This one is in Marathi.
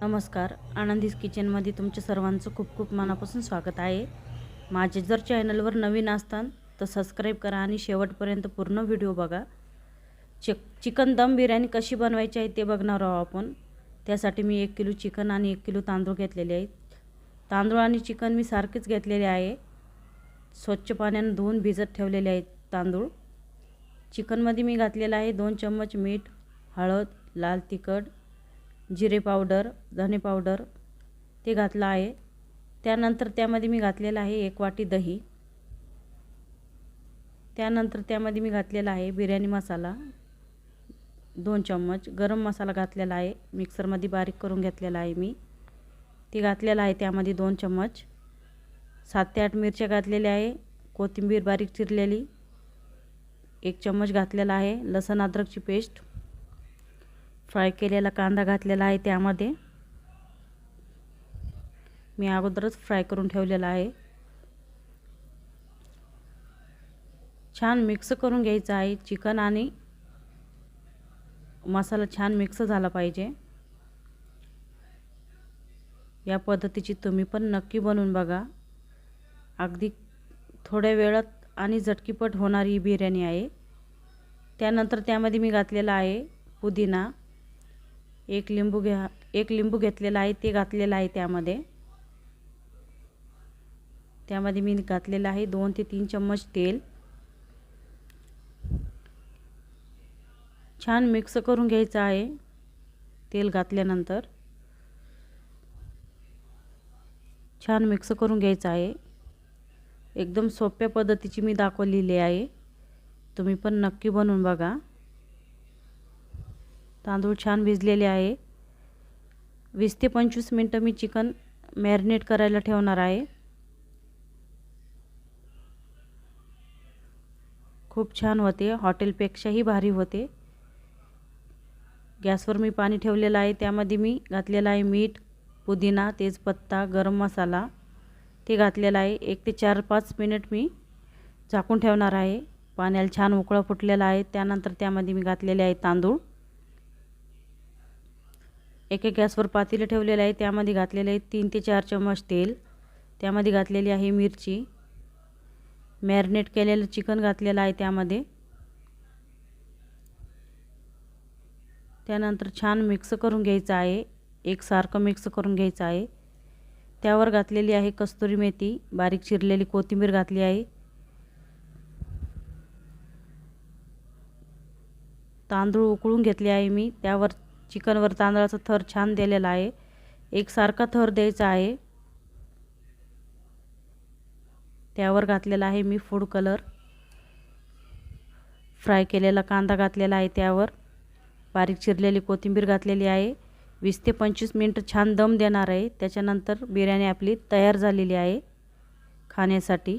नमस्कार. आनंदीस किचनमध्ये तुमच्या सर्वांचं खूप खूप मनापासून स्वागत आहे. माझे जर चॅनलवर नवीन असताल तर सबस्क्राईब करा आणि शेवटपर्यंत पूर्ण व्हिडिओ बघा. चिक चिकन दम बिर्याणी कशी बनवायची आहे ते बघणार आहोत आपण. त्यासाठी मी एक किलो चिकन आणि एक किलो तांदूळ घेतलेले आहेत. तांदूळ आणि चिकन मी सारखेच घेतलेले आहे. स्वच्छ पाण्यानं धुवून भिजत ठेवलेले आहेत तांदूळ. चिकनमध्ये मी घातलेलं आहे दोन चम्मच मीठ हळद लाल तिखट जिरे पावडर धने पावडर ते घातलं आहे. त्यानंतर त्यामध्ये मी घातलेलं आहे एक वाटी दही. त्यानंतर त्यामध्ये मी घातलेला आहे बिर्याणी मसाला दोन चम्मच. गरम मसाला घातलेला आहे. मिक्सरमध्ये बारीक करून घेतलेला आहे मी. ते घातलेलं आहे त्यामध्ये दोन चम्मच. सात ते आठ मिरच्या घातलेल्या आहे. कोथिंबीर बारीक चिरलेली. एक चम्मच घातलेला आहे. लसण अद्रकची पेस्ट. फ्राय केलेला कांदा घातलेला आहे त्यामध्ये. मी अगोदरच फ्राय करून ठेवलेला आहे. छान मिक्स करून घ्यायचं आहे चिकन आणि मसाला छान मिक्स झाला पाहिजे. या पद्धतीची तुम्ही पण नक्की बनवून बघा. अगदी थोड्या वेळात आणि झटकीपट होणारी ही बिर्याणी आहे. त्यानंतर त्यामध्ये मी घातलेला आहे पुदिना. एक लिंबू घ्या एक लिंबू घेतलेला आहे ते घातलेलं आहे त्यामध्ये. त्यामध्ये मी घातलेलं आहे दोन ते तीन चम्मच तेल. छान मिक्स करून घ्यायचं आहे तेल घातल्यानंतर. छान मिक्स करून घ्यायचं आहे. एकदम सोप्या पद्धतीची मी दाखवलेली आहे. तुम्ही पण नक्की बनवून बघा. तांदूळ छान भिजलेले आहे. वीस ते पंचवीस मिनटं मी चिकन मॅरिनेट करायला ठेवणार आहे. खूप छान होते. हॉटेलपेक्षाही भारी होते. गॅसवर मी पाणी ठेवलेलं आहे. त्यामध्ये मी घातलेलं आहे मीठ पुदिना तेजपत्ता गरम मसाला. ते घातलेलं आहे. एक ते चार पाच मिनिट मी झाकून ठेवणार आहे. पाण्याला छान उकळा फुटलेला आहे. त्यानंतर त्यामध्ये मी घातलेले आहे तांदूळ. एका गॅसवर पातेलं ठेवलेलं आहे. त्यामध्ये घातलेलं आहे तीन ते चार चम्मच तेल. त्यामध्ये घातलेली आहे मिरची. मॅरिनेट केलेलं चिकन घातलेलं आहे त्यामध्ये. त्यानंतर छान मिक्स करून घ्यायचं आहे. एकसारखं मिक्स करून घ्यायचं आहे. त्यावर घातलेली आहे कस्तुरी मेथी. बारीक चिरलेली कोथिंबीर घातली आहे. तांदूळ उकळून घेतले आहे मी. त्यावर चिकनवर तांदळाचा थर छान दिलेला आहे. एकसारखा थर द्यायचा आहे. त्यावर घातलेला आहे मी फूड कलर फ्राय केलेला कांदा घातलेला आहे त्यावर. बारीक चिरलेली कोथिंबीर घातलेली आहे. वीस ते पंचवीस मिनटं छान दम देणार आहे. त्याच्यानंतर बिर्याणी आपली तयार झालेली आहे. खाण्यासाठी.